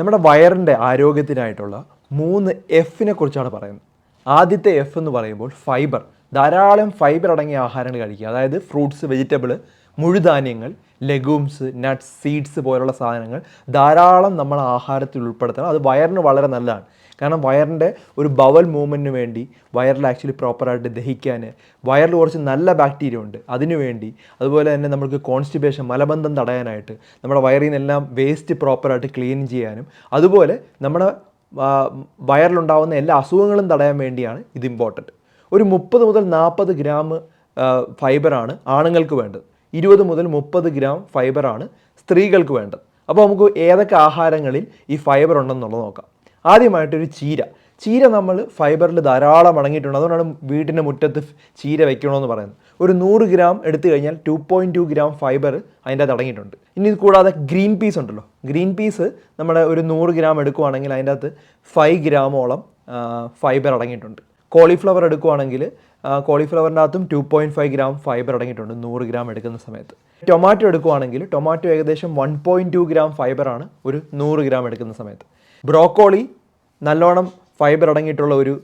നമ്മുടെ വയറിന്റെ ആരോഗ്യത്തിനായിട്ടുള്ള മൂന്ന് എഫിനെ കുറിച്ചാണ് പറയുന്നത്. ആദ്യത്തെ എഫ് എന്ന് പറയുമ്പോൾ ഫൈബർ ധാരാളം ഫൈബർ അടങ്ങിയ ആഹാരങ്ങൾ കഴിക്കുക. അതായത് ഫ്രൂട്ട്സ് വെജിറ്റബിൾ മുഴുധാന്യങ്ങൾ ലെഗൂംസ് നട്ട്സ് സീഡ്സ് പോലുള്ള സാധനങ്ങൾ ധാരാളം നമ്മൾ ആഹാരത്തിൽ ഉൾപ്പെടുത്തണം. അത് വയറിന് വളരെ നല്ലതാണ്. കാരണം വയറിന്റെ ഒരു ബവൽ മൂവ്മെന്റിന് വേണ്ടി വയറിൽ ആക്ച്വലി പ്രോപ്പറായിട്ട് ദഹിക്കാൻ വയറിൽ കുറച്ച് നല്ല ബാക്ടീരിയ ഉണ്ട്. അതിനു വേണ്ടി അതുപോലെ തന്നെ നമുക്ക് കോൺസ്റ്റിബേഷൻ മലബന്ധം തടയാനായിട്ട് നമ്മുടെ വയറിൽ നിന്നെല്ലാം വേസ്റ്റ് പ്രോപ്പറായിട്ട് ക്ലീൻ ചെയ്യാനും അതുപോലെ നമ്മുടെ വയറിലുണ്ടാകുന്ന എല്ലാ അസുഖങ്ങളും തടയാൻ വേണ്ടിയാണ് ഇത് ഇമ്പോർട്ടന്റ് ഒരു മുപ്പത് മുതൽ നാൽപ്പത് ഗ്രാം ഫൈബറാണ് ആണുങ്ങൾക്ക് വേണ്ടത്. ഇരുപത് മുതൽ മുപ്പത് ഗ്രാം ഫൈബറാണ് സ്ത്രീകൾക്ക് വേണ്ടത്. അപ്പോൾ നമുക്ക് ഏതൊക്കെ ആഹാരങ്ങളിൽ ഈ ഫൈബർ ഉണ്ടെന്നുള്ളത് നോക്കാം. ആദ്യമായിട്ടൊരു ചീര. ചീര നമ്മൾ ഫൈബറിൽ ധാരാളം അടങ്ങിയിട്ടുണ്ട്. അതുകൊണ്ടാണ് വീട്ടിന്റെ മുറ്റത്ത് ചീര വെക്കണമെന്ന് പറയുന്നത്. ഒരു നൂറ് ഗ്രാം എടുത്തു കഴിഞ്ഞാൽ two point two gram fibre അതിന്റെ അകത്ത് അടങ്ങിയിട്ടുണ്ട്. ഇനി ഇത് കൂടാതെ ഗ്രീൻ പീസ് ഉണ്ടല്ലോ. ഗ്രീൻ പീസ് നമ്മുടെ ഒരു നൂറ് ഗ്രാം എടുക്കുവാണെങ്കിൽ അതിന്റെ അകത്ത് ഫൈവ് ഗ്രാമോളം ഫൈബർ അടങ്ങിയിട്ടുണ്ട്. കോളിഫ്ലവർ എടുക്കുവാണെങ്കിൽ കോളിഫ്ലവറിന്റെ അകത്തും two point five gram fibre അടങ്ങിയിട്ടുണ്ട് നൂറ് ഗ്രാം എടുക്കുന്ന സമയത്ത്. ടൊമാറ്റോ എടുക്കുവാണെങ്കിൽ ടൊമാറ്റോ ഏകദേശം വൺ പോയിന്റ് ടു ഗ്രാം ഫൈബറാണ് ഒരു നൂറ് ഗ്രാം എടുക്കുന്ന സമയത്ത്. ബ്രോക്കോളി നല്ലോണം ഫൈബർ അടങ്ങിയിട്ടുള്ള ഒരു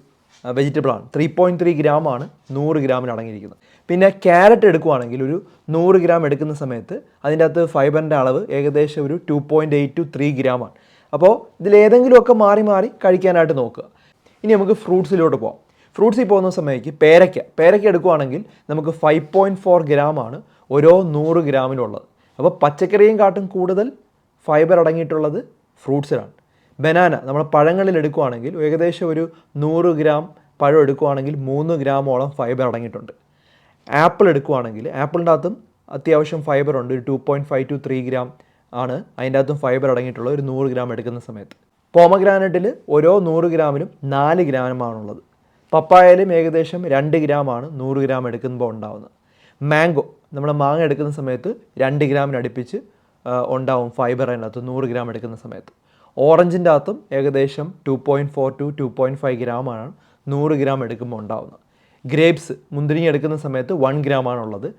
വെജിറ്റബിളാണ് ത്രീ പോയിന്റ് ത്രീ ഗ്രാമാണ് നൂറ് ഗ്രാമിന് അടങ്ങിയിരിക്കുന്നത്. പിന്നെ ക്യാരറ്റ് എടുക്കുവാണെങ്കിൽ ഒരു നൂറ് ഗ്രാം എടുക്കുന്ന സമയത്ത് അതിന്റെ അകത്ത് ഫൈബറിന്റെ അളവ് ഏകദേശം ഒരു two point eight two three ഗ്രാമാണ് അപ്പോൾ ഇതിലേതെങ്കിലുമൊക്കെ മാറി മാറി കഴിക്കാനായിട്ട് നോക്കുക. ഇനി നമുക്ക് ഫ്രൂട്ട്സിലോട്ട് പോകാം ഫ്രൂട്ട്സിൽ പോകുന്ന സമയത്ത് പേരയ്ക്ക. പേരയ്ക്ക എടുക്കുവാണെങ്കിൽ നമുക്ക് ഫൈവ് പോയിന്റ് ഫോർ ഗ്രാമാണ് ഓരോ നൂറ് ഗ്രാമിനുള്ളത് അപ്പോൾ പച്ചക്കറിയും കാട്ടും കൂടുതൽ ഫൈബർ അടങ്ങിയിട്ടുള്ളത് ഫ്രൂട്ട്സിലാണ്. ബനാന നമ്മൾ പഴങ്ങളിൽ എടുക്കുവാണെങ്കിൽ ഏകദേശം ഒരു നൂറ് ഗ്രാം പഴം എടുക്കുവാണെങ്കിൽ മൂന്ന് ഗ്രാമോളം ഫൈബർ അടങ്ങിയിട്ടുണ്ട്. ആപ്പിൾ എടുക്കുവാണെങ്കിൽ ആപ്പിളിന്റെ അകത്തും അത്യാവശ്യം ഫൈബർ ഉണ്ട്. ഒരു two point five two three gram ആണ് അതിന്റെ അകത്തും ഫൈബർ അടങ്ങിയിട്ടുള്ള ഒരു നൂറ് ഗ്രാം എടുക്കുന്ന സമയത്ത്. പോമഗ്രാനറ്റിൽ ഓരോ നൂറ് ഗ്രാമിനും നാല് ഗ്രാമാണുള്ളത് പപ്പായയിലും ഏകദേശം രണ്ട് ഗ്രാമാണ് നൂറ് ഗ്രാം എടുക്കുമ്പോൾ ഉണ്ടാവുന്നത്. മാംഗോ നമ്മൾ മാങ്ങ എടുക്കുന്ന സമയത്ത് രണ്ട് ഗ്രാമിന് അടുപ്പിച്ച് ഉണ്ടാവും ഫൈബർ അതിനകത്ത് നൂറ് ഗ്രാം എടുക്കുന്ന സമയത്ത്. ഓറഞ്ചിന്റെ അകത്തും ഏകദേശം two point four two two point five ഗ്രാമാണ് നൂറ് ഗ്രാം എടുക്കുമ്പോൾ ഉണ്ടാവുന്നത്. ഗ്രേപ്സ് മുന്തിരിങ്ങി എടുക്കുന്ന സമയത്ത് വൺ ഗ്രാമാണുള്ളത്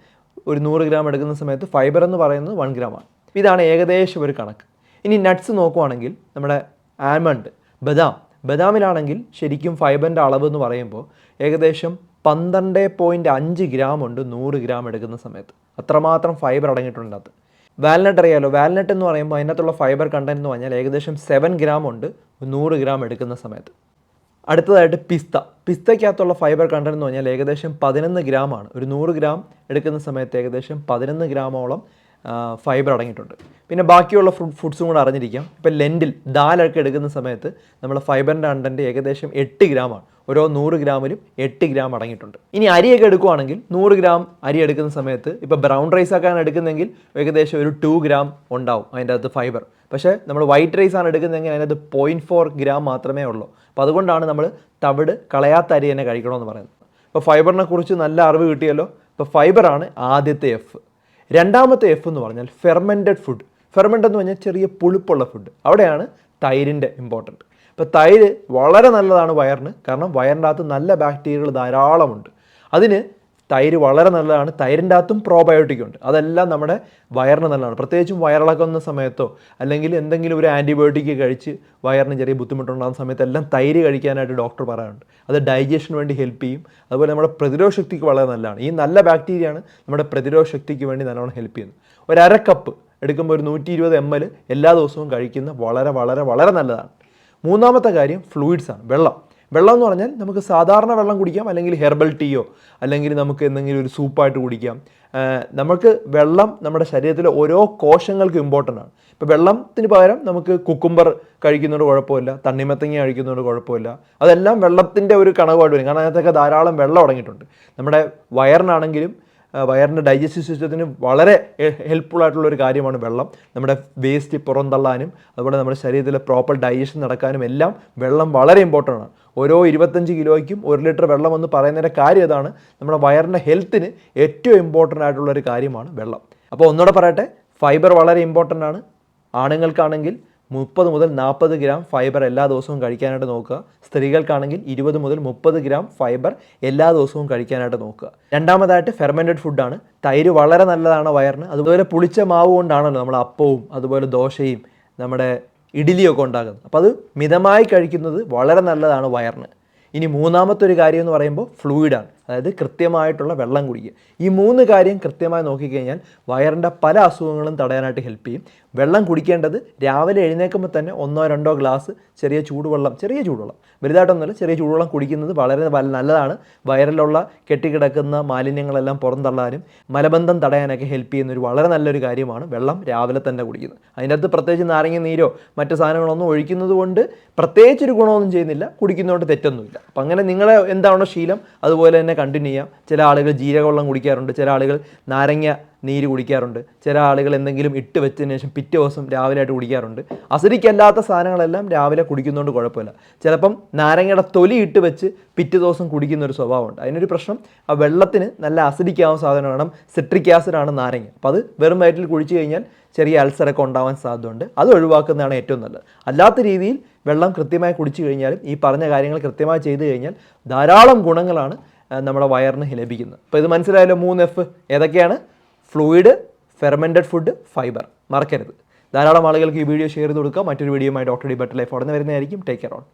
ഒരു നൂറ് ഗ്രാം എടുക്കുന്ന സമയത്ത് ഫൈബർ എന്ന് പറയുന്നത് വൺ ഗ്രാമാണ് ഇതാണ് ഏകദേശം ഒരു കണക്ക്. ഇനി നട്ട്സ് നോക്കുവാണെങ്കിൽ നമ്മുടെ ആൽമണ്ട് ബദാം. ബദാമിലാണെങ്കിൽ ശരിക്കും ഫൈബറിന്റെ അളവ് എന്ന് പറയുമ്പോൾ ഏകദേശം പന്ത്രണ്ട് പോയിന്റ് അഞ്ച് ഗ്രാം ഉണ്ട് നൂറ് ഗ്രാം എടുക്കുന്ന സമയത്ത്. അത്രമാത്രം ഫൈബർ അടങ്ങിയിട്ടുണ്ട് അത് വാൽനട്ട് അറിയാലോ? വാൽനട്ട് എന്ന് പറയുമ്പോൾ അതിനകത്തുള്ള ഫൈബർ കണ്ടന്റ് എന്ന് പറഞ്ഞാൽ ഏകദേശം സെവൻ ഗ്രാം ഉണ്ട് നൂറ് ഗ്രാം എടുക്കുന്ന സമയത്ത്. അടുത്തതായിട്ട് പിസ്ത. പിസ്തയ്ക്കകത്തുള്ള ഫൈബർ കണ്ടന്റ് എന്ന് പറഞ്ഞാൽ ഏകദേശം പതിനൊന്ന് ഗ്രാമാണ് ഒരു നൂറ് ഗ്രാം എടുക്കുന്ന സമയത്ത് ഏകദേശം പതിനൊന്ന് ഗ്രാമോളം ഫൈബർ അടങ്ങിയിട്ടുണ്ട്. പിന്നെ ബാക്കിയുള്ള ഫുഡ് ഫുഡ്സും കൂടെ അറിഞ്ഞിരിക്കാം. ഇപ്പോൾ ലെൻഡിൽ ദാലൊക്കെ എടുക്കുന്ന സമയത്ത് നമ്മൾ ഫൈബറിന്റെ അണ്ടന്റെ ഏകദേശം എട്ട് ഗ്രാമാണ് ഓരോ നൂറ് ഗ്രാമിലും എട്ട് ഗ്രാം അടങ്ങിയിട്ടുണ്ട്. ഇനി അരിയൊക്കെ എടുക്കുവാണെങ്കിൽ നൂറ് ഗ്രാം അരി എടുക്കുന്ന സമയത്ത് ഇപ്പോൾ ബ്രൗൺ റൈസ് ആക്കാൻ എടുക്കുന്നതെങ്കിൽ ഏകദേശം ഒരു ടു ഗ്രാം ഉണ്ടാവും അതിന്റെ അകത്ത് ഫൈബർ പക്ഷേ നമ്മൾ വൈറ്റ് റൈസ് ആണ് എടുക്കുന്നതെങ്കിൽ അതിനകത്ത് പോയിന്റ് ഫോർ ഗ്രാം മാത്രമേ ഉള്ളൂ. അപ്പോൾ അതുകൊണ്ടാണ് നമ്മൾ തവിട് കളയാത്ത അരി തന്നെ കഴിക്കണമെന്ന് പറയുന്നത്. അപ്പോൾ ഫൈബറിനെ കുറിച്ച് നല്ല അറിവ് കിട്ടിയല്ലോ. ഇപ്പോൾ ഫൈബറാണ് ആദ്യത്തെ എഫ് രണ്ടാമത്തെ എഫ് എന്ന് പറഞ്ഞാൽ ഫെർമെന്റഡ് ഫുഡ് ഫെർമെന്റ് എന്ന് പറഞ്ഞാൽ ചെറിയ പുളിപ്പുള്ള ഫുഡ് അവിടെയാണ് തൈരിന്റെ ഇമ്പോർട്ടന്റ് ഇപ്പോൾ തൈര് വളരെ നല്ലതാണ് വയറിന്. കാരണം വയറിന്റെ അകത്ത് നല്ല ബാക്ടീരിയകൾ ധാരാളമുണ്ട്. അതിന് തൈര് വളരെ നല്ലതാണ്. തൈരിന്റെ അകത്തും പ്രോബയോട്ടിക് ഉണ്ട്. അതെല്ലാം നമ്മുടെ വയറിന് നല്ലതാണ്. പ്രത്യേകിച്ചും വയറിളക്കുന്ന സമയത്തോ അല്ലെങ്കിൽ എന്തെങ്കിലും ഒരു ആന്റിബയോട്ടിക് കഴിച്ച് വയറിന് ചെറിയ ബുദ്ധിമുട്ടുണ്ടാകുന്ന സമയത്ത് എല്ലാം തൈര് കഴിക്കാനായിട്ട് ഡോക്ടർ പറയാറുണ്ട്. അത് ഡൈജഷന് വേണ്ടി ഹെൽപ്പ് ചെയ്യും. അതുപോലെ നമ്മുടെ പ്രതിരോധ ശക്തിക്ക് വളരെ നല്ലതാണ്. ഈ നല്ല ബാക്ടീരിയയാണ് നമ്മുടെ പ്രതിരോധ ശക്തിക്ക് വേണ്ടി നല്ലോണം ഹെൽപ്പ് ചെയ്യുന്നത്. ഒരു അര കപ്പ് എടുക്കുമ്പോൾ ഒരു നൂറ്റി ഇരുപത് എം എൽ എല്ലാ ദിവസവും കഴിക്കുന്ന വളരെ വളരെ വളരെ നല്ലതാണ്. മൂന്നാമത്തെ കാര്യം ഫ്ലൂയിഡ്സാണ് വെള്ളം. വെള്ളം എന്ന് പറഞ്ഞാൽ നമുക്ക് സാധാരണ വെള്ളം കുടിക്കാം അല്ലെങ്കിൽ ഹെർബൽ ടീയോ അല്ലെങ്കിൽ നമുക്ക് എന്തെങ്കിലും ഒരു സൂപ്പായിട്ട് കുടിക്കാം. നമുക്ക് വെള്ളം നമ്മുടെ ശരീരത്തിലെ ഓരോ കോശങ്ങൾക്കും ഇമ്പോർട്ടന്റ് ആണ്. ഇപ്പോൾ വെള്ളത്തിന് പകരം നമുക്ക് കുക്കുംബർ കഴിക്കുന്നതുകൊണ്ട് കുഴപ്പമില്ല തണ്ണിമത്തങ്ങ കഴിക്കുന്നതുകൊണ്ട് കുഴപ്പമില്ല. അതെല്ലാം വെള്ളത്തിന്റെ ഒരു കണവായിട്ട് വരും. കാരണം അതിനകത്തൊക്കെ ധാരാളം വെള്ളം അടങ്ങിയിട്ടുണ്ട്. നമ്മുടെ വയറിനാണെങ്കിലും വയറിന്റെ ഡൈജസ്റ്റീവ് സിസ്റ്റത്തിന് വളരെ ഹെൽപ്ഫുൾ ആയിട്ടുള്ള ഒരു കാര്യമാണ് വെള്ളം. നമ്മുടെ വേസ്റ്റ് പുറന്തള്ളാനും അതുപോലെ നമ്മുടെ ശരീരത്തിലെ പ്രോപ്പർ ഡൈജഷൻ നടക്കാനും എല്ലാം വെള്ളം വളരെ ഇമ്പോർട്ടന്റ് ആണ്. ഓരോ ഇരുപത്തഞ്ച് കിലോയ്ക്കും ഒരു ലിറ്റർ വെള്ളം എന്ന് പറയുന്നതിന്റെ കാര്യം ഇതാണ്. നമ്മുടെ വയറിന്റെ ഹെൽത്തിന് ഏറ്റവും ഇമ്പോർട്ടന്റ് ആയിട്ടുള്ള ഒരു കാര്യമാണ് വെള്ളം. അപ്പോൾ ഒന്നുകൂടെ പറയട്ടെ ഫൈബർ വളരെ ഇമ്പോർട്ടന്റ് ആണ്. ആണുങ്ങൾക്കാണെങ്കിൽ മുപ്പത് മുതൽ നാൽപ്പത് ഗ്രാം ഫൈബർ എല്ലാ ദിവസവും കഴിക്കാനായിട്ട് നോക്കുക. സ്ത്രീകൾക്കാണെങ്കിൽ ഇരുപത് മുതൽ മുപ്പത് ഗ്രാം ഫൈബർ എല്ലാ ദിവസവും കഴിക്കാനായിട്ട് നോക്കുക. രണ്ടാമതായിട്ട് ഫെർമെന്റഡ് ഫുഡാണ് തൈര് വളരെ നല്ലതാണ് വയറിന്. അതുപോലെ പുളിച്ച മാവ് കൊണ്ടാണല്ലോ നമ്മൾ അപ്പവും അതുപോലെ ദോശയും നമ്മുടെ ഇഡ്ഡലിയൊക്കെ ഉണ്ടാകുന്നത് അപ്പോൾ അത് മിതമായി കഴിക്കുന്നത് വളരെ നല്ലതാണ് വയറിന്. ഇനി മൂന്നാമത്തെ ഒരു കാര്യം എന്ന് പറയുമ്പോൾ ഫ്ലൂയിഡാണ് അതായത് കൃത്യമായിട്ടുള്ള വെള്ളം കുടിക്കുക. ഈ മൂന്ന് കാര്യം കൃത്യമായി നോക്കിക്കഴിഞ്ഞാൽ വയറിന്റെ പല അസുഖങ്ങളും തടയാനായിട്ട് ഹെൽപ്പ് ചെയ്യും. വെള്ളം കുടിക്കേണ്ടത് രാവിലെ എഴുന്നേൽക്കുമ്പോൾ തന്നെ ഒന്നോ രണ്ടോ ഗ്ലാസ് ചെറിയ ചൂടുവെള്ളം ചെറിയ ചൂടുവെള്ളം. വലുതായിട്ടൊന്നുമില്ല ചെറിയ ചൂടുവെള്ളം കുടിക്കുന്നത് വളരെ നല്ലതാണ്. വയറിലുള്ള കെട്ടിക്കിടക്കുന്ന മാലിന്യങ്ങളെല്ലാം പുറന്തള്ളാനും മലബന്ധം തടയാനൊക്കെ ഹെൽപ്പ് ചെയ്യുന്ന ഒരു വളരെ നല്ലൊരു കാര്യമാണ് വെള്ളം രാവിലെ തന്നെ കുടിക്കുന്നത്. അതിന്റെ അകത്ത് പ്രത്യേകിച്ച് നാരങ്ങ നീരോ മറ്റ് സാധനങ്ങളൊന്നും ഒഴിക്കുന്നത് കൊണ്ട് പ്രത്യേകിച്ചൊരു ഗുണമൊന്നും ചെയ്യുന്നില്ല കുടിക്കുന്നതുകൊണ്ട് തെറ്റൊന്നുമില്ല. അപ്പം അങ്ങനെ നിങ്ങളെ എന്താണോ ശീലം അതുപോലെ തന്നെ കണ്ടിന്യൂ ചെയ്യാം. ചില ആളുകൾ ജീരകവെള്ളം കുടിക്കാറുണ്ട്. ചില ആളുകൾ നാരങ്ങ നീര് കുടിക്കാറുണ്ട്. ചില ആളുകൾ എന്തെങ്കിലും ഇട്ട് വെച്ചതിന് ശേഷം പിറ്റേ ദിവസം രാവിലെ ആയിട്ട് കുടിക്കാറുണ്ട്. അസിഡിക്കല്ലാത്ത സാധനങ്ങളെല്ലാം രാവിലെ കുടിക്കുന്നതുകൊണ്ട് കുഴപ്പമില്ല. ചിലപ്പം നാരങ്ങയുടെ തൊലി ഇട്ട് വെച്ച് പിറ്റേ ദിവസം കുടിക്കുന്ന ഒരു സ്വഭാവമുണ്ട്. അതിനൊരു പ്രശ്നം ആ വെള്ളത്തിന് നല്ല അസിഡിക്കാവുന്ന സാധനം വേണം. സിട്രിക് ആസിഡാണ് നാരങ്ങ. അപ്പോൾ അത് വെറും വയറ്റിൽ കുഴിച്ചു കഴിഞ്ഞാൽ ചെറിയ അൾസറൊക്കെ ഉണ്ടാവാൻ സാധ്യതയുണ്ട്. അത് ഒഴിവാക്കുന്നതാണ് ഏറ്റവും നല്ലത്. അല്ലാത്ത രീതിയിൽ വെള്ളം കൃത്യമായി കുടിച്ചു കഴിഞ്ഞാലും ഈ പറഞ്ഞ കാര്യങ്ങൾ കൃത്യമായി ചെയ്തു കഴിഞ്ഞാൽ ധാരാളം ഗുണങ്ങളാണ് നമ്മുടെ വയറിന് ലഭിക്കുന്നത് അപ്പോൾ ഇത് മനസ്സിലായല്ലോ മൂന്ന് എഫ് ഏതൊക്കെയാണ്? Fluid fermented food fibre. മറക്കരുത്. ധാരാളം ആളുകൾക്ക് ഈ വീഡിയോ ഷെയർ ചെയ്ത് കൊടുക്കുക മറ്റൊരു വീഡിയോയുമായി ഡോക്ടർ ഡി ബട്ടർ ലൈഫ് ഉടനെ വരുന്നതായിരിക്കും. Take care on